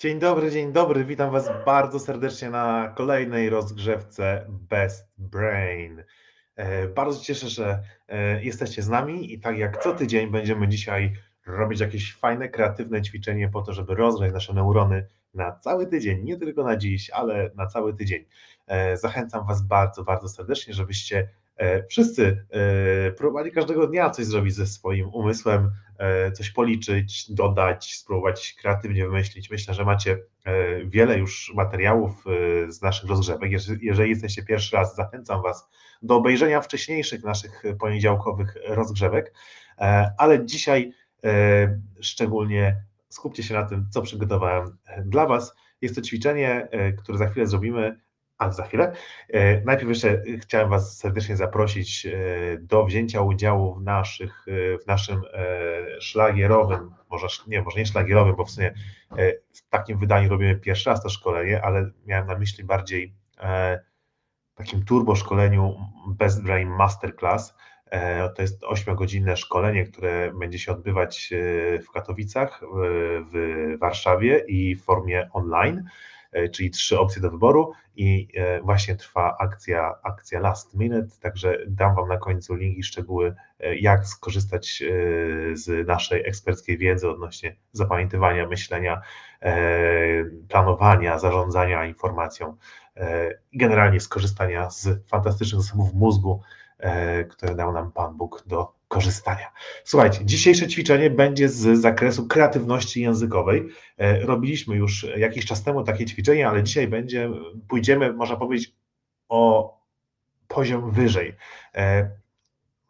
Dzień dobry, dzień dobry. Witam Was bardzo serdecznie na kolejnej rozgrzewce Best Brain. E, bardzo cieszę, że e, jesteście z nami i tak jak co tydzień będziemy dzisiaj robić jakieś fajne, kreatywne ćwiczenie po to, żeby rozgrzać nasze neurony na cały tydzień, nie tylko na dziś, ale na cały tydzień. E, zachęcam Was bardzo, bardzo serdecznie, żebyście wszyscy próbowali każdego dnia coś zrobić ze swoim umysłem, E, coś policzyć, dodać, spróbować kreatywnie wymyślić. Myślę, że macie e, wiele już materiałów e, z naszych rozgrzewek. Jeżeli jesteście pierwszy raz, zachęcam Was do obejrzenia wcześniejszych naszych poniedziałkowych rozgrzewek, ale dzisiaj szczególnie skupcie się na tym, co przygotowałem dla Was. Jest to ćwiczenie, które za chwilę zrobimy ale za chwilę. E, najpierw jeszcze chciałem Was serdecznie zaprosić e, do wzięcia udziału w, naszych, e, w naszym szlagierowym, może nie, może nie szlagierowym, bo w sumie w takim wydaniu robimy pierwszy raz to szkolenie, ale miałem na myśli bardziej takim turbo szkoleniu Best Brain Masterclass. To jest 8-godzinne szkolenie, które będzie się odbywać w Katowicach, w Warszawie i w formie online. E, czyli trzy opcje do wyboru i e, właśnie trwa akcja, akcja last minute, także dam Wam na końcu link i szczegóły, e, jak skorzystać z naszej eksperckiej wiedzy odnośnie zapamiętywania, myślenia, planowania, zarządzania informacją i generalnie skorzystania z fantastycznych zasobów mózgu, które dał nam Pan Bóg do korzystania. Słuchajcie, dzisiejsze ćwiczenie będzie z zakresu kreatywności językowej. E, robiliśmy już jakiś czas temu takie ćwiczenie, ale dzisiaj będzie, pójdziemy, można powiedzieć, o poziom wyżej. E,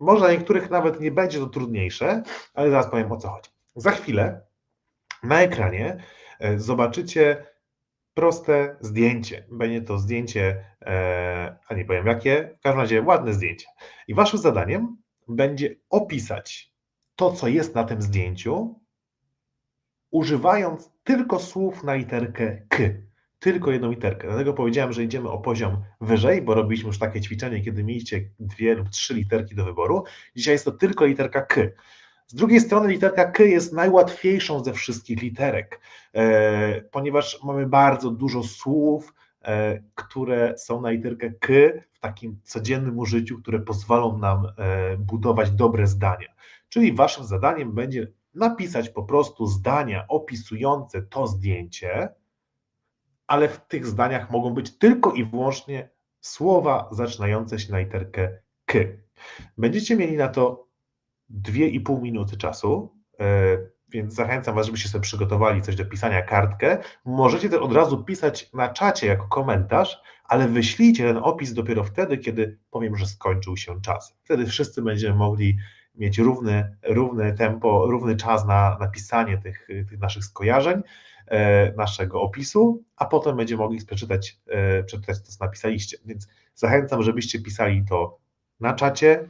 może dla niektórych nawet nie będzie to trudniejsze, ale zaraz powiem o co chodzi. Za chwilę na ekranie e, zobaczycie proste zdjęcie. Będzie to zdjęcie, a nie powiem jakie, w każdym razie ładne zdjęcie. I waszym zadaniem będzie opisać to, co jest na tym zdjęciu, używając tylko słów na literkę K. Tylko jedną literkę. Dlatego powiedziałem, że idziemy o poziom wyżej, bo robiliśmy już takie ćwiczenie, kiedy mieliście dwie lub trzy literki do wyboru. Dzisiaj jest to tylko literka K. Z drugiej strony literka K jest najłatwiejszą ze wszystkich literek, e, ponieważ mamy bardzo dużo słów, które są na literkę K w takim codziennym użyciu, które pozwolą nam e, budować dobre zdania. Czyli waszym zadaniem będzie napisać po prostu zdania opisujące to zdjęcie, ale w tych zdaniach mogą być tylko i wyłącznie słowa zaczynające się na literkę K. Będziecie mieli na to 2,5 minuty czasu. Więc zachęcam Was, żebyście sobie przygotowali coś do pisania kartkę. Możecie to od razu pisać na czacie jako komentarz, ale wyślijcie ten opis dopiero wtedy, kiedy powiem, że skończył się czas. Wtedy wszyscy będziemy mogli mieć równy, równe tempo, równy czas na napisanie tych, tych naszych skojarzeń, e, naszego opisu, a potem będziemy mogli przeczytać, e, przeczytać to, co napisaliście. Więc zachęcam, żebyście pisali to na czacie,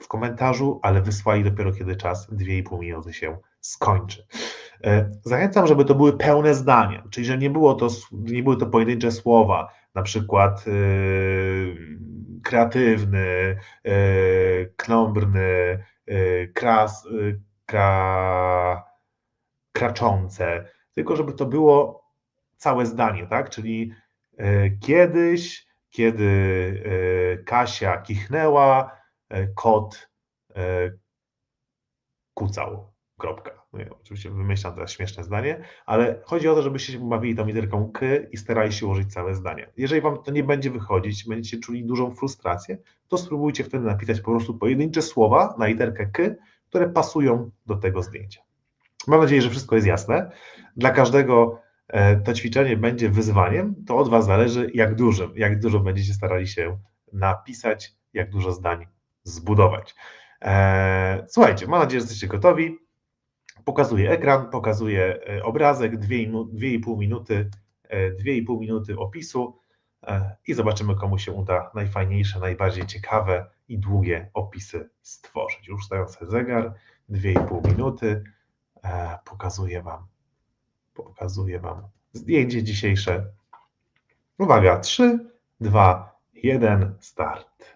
w komentarzu, ale wysłali dopiero kiedy czas 2,5 minuty się skończy. E, zachęcam, żeby to były pełne zdania, czyli że nie, było to, nie były to pojedyncze słowa, na przykład yy, kreatywny, yy, yy, kras, kra, kraczące, tylko żeby to było całe zdanie, tak? Czyli kiedyś, kiedy Kasia kichnęła, kot kucał. Kropka. No oczywiście wymyślam teraz śmieszne zdanie, ale chodzi o to, żebyście się bawili tą literką K i starali się ułożyć całe zdanie. Jeżeli Wam to nie będzie wychodzić, będziecie czuli dużą frustrację, to spróbujcie wtedy napisać po prostu pojedyncze słowa na literkę K, które pasują do tego zdjęcia. Mam nadzieję, że wszystko jest jasne. Dla każdego e, to ćwiczenie będzie wyzwaniem, to od Was zależy, jak dużym, jak dużo będziecie starali się napisać, jak dużo zdań zbudować. E, słuchajcie, mam nadzieję, że jesteście gotowi pokazuje ekran, pokazuje e, obrazek, 2,5 minuty, 2,5 e, minuty opisu i zobaczymy, komu się uda najfajniejsze, najbardziej ciekawe i długie opisy stworzyć. Już stają zegar, 2,5 minuty, pokazuję Wam, pokazuję Wam zdjęcie dzisiejsze. Uwaga, 3, 2, 1, start.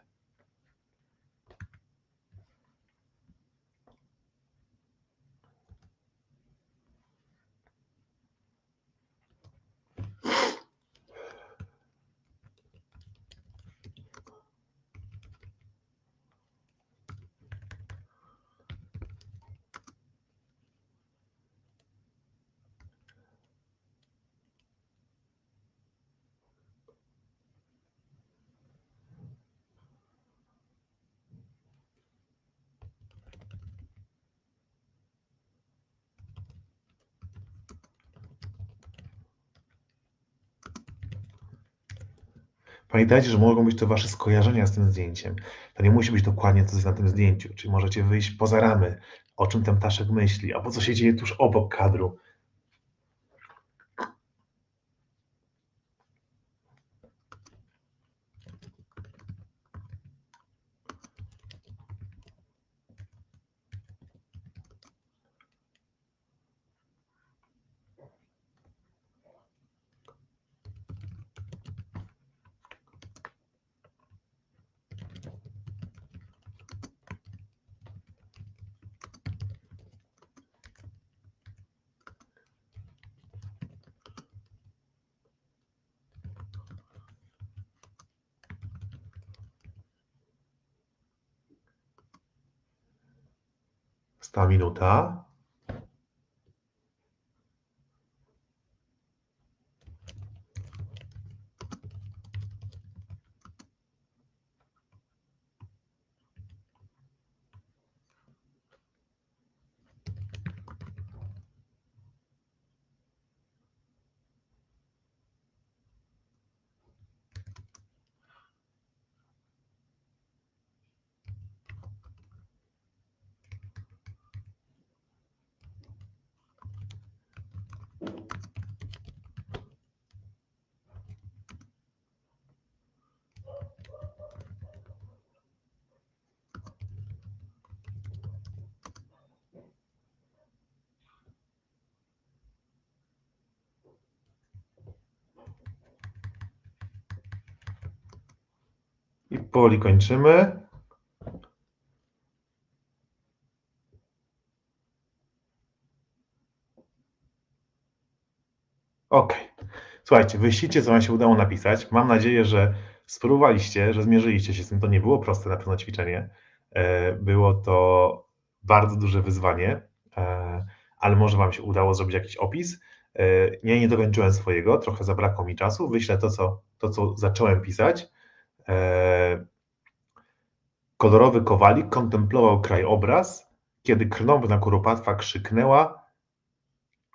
Pamiętajcie, że mogą być to wasze skojarzenia z tym zdjęciem. To nie musi być dokładnie to, co jest na tym zdjęciu. Czyli możecie wyjść poza ramy, o czym ten ptaszek myśli, albo co się dzieje tuż obok kadru. Está tá powoli kończymy. Ok. Słuchajcie, wyślijcie, co Wam się udało napisać. Mam nadzieję, że spróbowaliście, że zmierzyliście się z tym. To nie było proste na pewno ćwiczenie. E, Było to bardzo duże wyzwanie, e, ale może Wam się udało zrobić jakiś opis. E, Ja nie dokończyłem swojego, trochę zabrakło mi czasu. Wyślę to, co, to, co zacząłem pisać. E, Kolorowy kowalik kontemplował krajobraz, kiedy krnąbna kuropatwa krzyknęła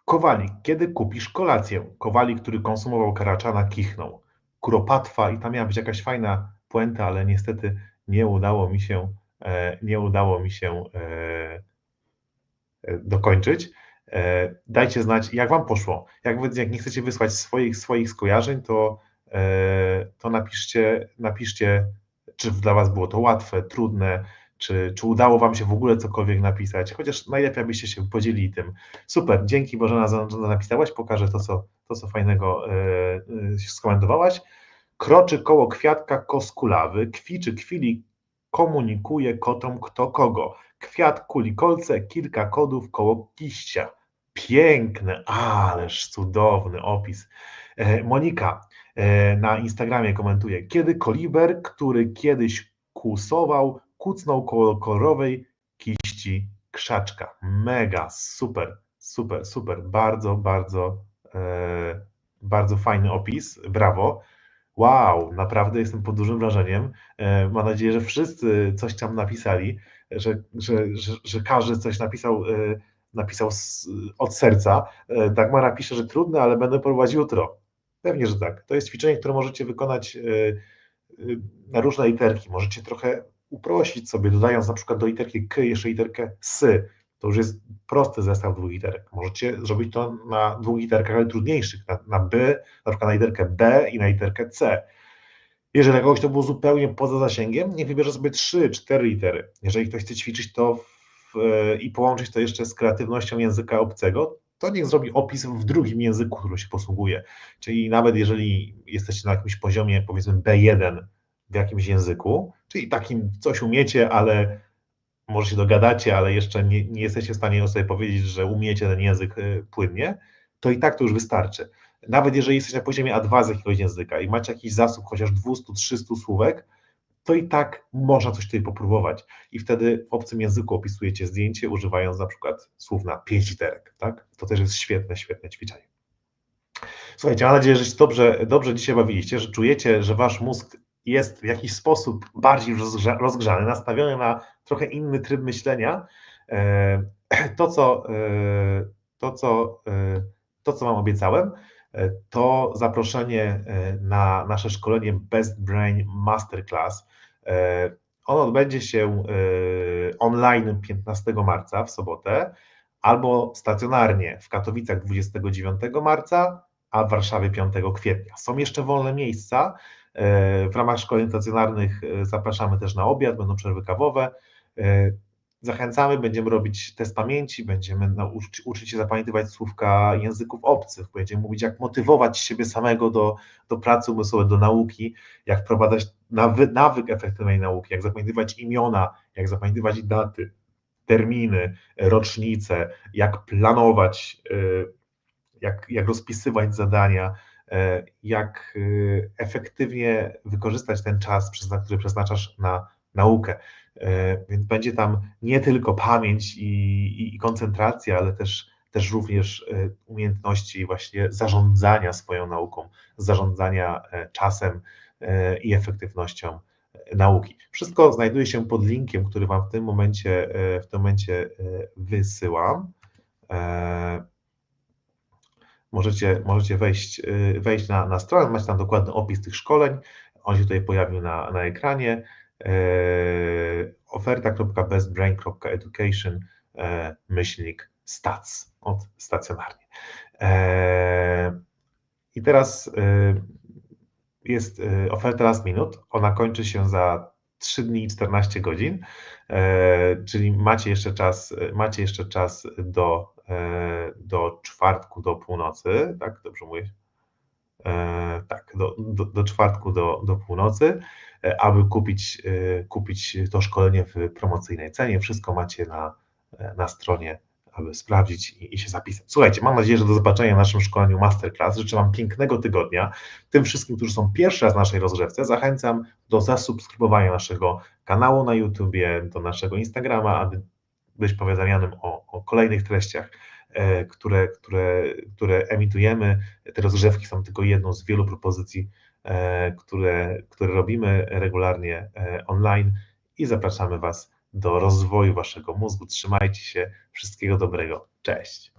Kowalik, kiedy kupisz kolację? Kowalik, który konsumował karaczana, kichnął. Kuropatwa i tam miała być jakaś fajna puenta, ale niestety nie udało mi się, e, nie udało mi się e, dokończyć. Dajcie znać, jak Wam poszło. Jak, jak nie chcecie wysłać swoich, swoich skojarzeń, to, to napiszcie, napiszcie, czy dla Was było to łatwe, trudne, czy, czy udało Wam się w ogóle cokolwiek napisać, chociaż najlepiej, abyście się podzielili tym. Super, dzięki Bożena za że napisałaś, pokażę to, co, to, co fajnego e, e, skomentowałaś. Kroczy koło kwiatka koskulawy, kwiczy kwili, komunikuje kotom kto kogo. Kwiat kuli kolce, kilka kodów koło kiścia. Piękne, ależ cudowny opis. E, Monika e, na Instagramie komentuje, kiedy koliber, który kiedyś kusował, kucnął koło kolorowej kiści krzaczka. Mega, super, super, super. Bardzo, bardzo, e, bardzo fajny opis. Brawo. Wow, naprawdę jestem pod dużym wrażeniem. E, mam nadzieję, że wszyscy coś tam napisali, że, że, że, że każdy coś napisał, e, napisał z, od serca. E, Dagmara pisze, że trudne, ale będę próbować jutro. Pewnie, że tak. To jest ćwiczenie, które możecie wykonać e, e, na różne literki. Możecie trochę uprościć sobie, dodając na przykład do literki K jeszcze literkę S. To już jest prosty zestaw dwóch literek. Możecie zrobić to na dwóch literkach, ale trudniejszych, na, na B, na przykład na literkę B i na literkę C. Jeżeli kogoś to było zupełnie poza zasięgiem, nie wybierze sobie trzy, cztery litery. Jeżeli ktoś chce ćwiczyć to w, e, i połączyć to jeszcze z kreatywnością języka obcego, to niech zrobi opis w drugim języku, którym się posługuje. Czyli nawet jeżeli jesteście na jakimś poziomie, powiedzmy B1 w jakimś języku, czyli takim coś umiecie, ale może się dogadacie, ale jeszcze nie, nie jesteście w stanie sobie powiedzieć, że umiecie ten język y, płynnie, to i tak to już wystarczy. Nawet jeżeli jesteście na poziomie A2 z jakiegoś języka i macie jakiś zasób chociaż 200-300 słówek, to i tak można coś tutaj popróbować. I wtedy w obcym języku opisujecie zdjęcie, używając na przykład słów na 5 literek. Tak? To też jest świetne, świetne ćwiczenie. Słuchajcie, mam nadzieję, że się dobrze, dobrze dzisiaj bawiliście, że czujecie, że wasz mózg jest w jakiś sposób bardziej rozgrza- rozgrzany, nastawiony na trochę inny tryb myślenia. E, To, co, e, to, co, e, to, co Wam obiecałem, to zaproszenie na nasze szkolenie Best Brain Masterclass. Ono odbędzie się online 15 marca w sobotę albo stacjonarnie w Katowicach 29 marca, a w Warszawie 5 kwietnia. Są jeszcze wolne miejsca. W ramach szkoleń stacjonarnych zapraszamy też na obiad, będą przerwy kawowe. Zachęcamy, będziemy robić test pamięci, będziemy nauczyć, uczyć się zapamiętywać słówka języków obcych, będziemy mówić, jak motywować siebie samego do, do pracy umysłowej, do nauki, jak wprowadzać nawy, nawyk efektywnej nauki, jak zapamiętywać imiona, jak zapamiętywać daty, terminy, rocznice, jak planować, y, jak, jak rozpisywać zadania, y, jak efektywnie wykorzystać ten czas, który przeznaczasz na naukę. Więc będzie tam nie tylko pamięć i, i, i koncentracja, ale też, też również umiejętności właśnie zarządzania swoją nauką, zarządzania czasem i efektywnością nauki. Wszystko znajduje się pod linkiem, który Wam w tym momencie, e, w tym momencie e, wysyłam. E, możecie, możecie wejść, wejść na, na stronę, macie tam dokładny opis tych szkoleń. On się tutaj pojawił na, na ekranie. Oferta.bestbrain.education myślnik stats od stacjonarnie. I teraz jest oferta last minute, ona kończy się za 3 dni i 14 godzin, e, czyli macie jeszcze czas, macie jeszcze czas do, e, do czwartku, do północy, tak, dobrze mówię? E, tak, do, do, do czwartku do, do północy, aby kupić, kupić to szkolenie w promocyjnej cenie. Wszystko macie na, na stronie aby sprawdzić i, i, się zapisać. Słuchajcie, mam nadzieję, że do zobaczenia w naszym szkoleniu Masterclass. Życzę Wam pięknego tygodnia. Tym wszystkim, którzy są pierwszy raz w naszej rozgrzewce, zachęcam do zasubskrybowania naszego kanału na YouTubie, do naszego Instagrama, aby być powiadamianym o, o kolejnych treściach, e, które, które, które emitujemy. Te rozgrzewki są tylko jedną z wielu propozycji, e, które, które robimy regularnie e, online i zapraszamy Was do rozwoju waszego mózgu. Trzymajcie się, wszystkiego dobrego. Cześć.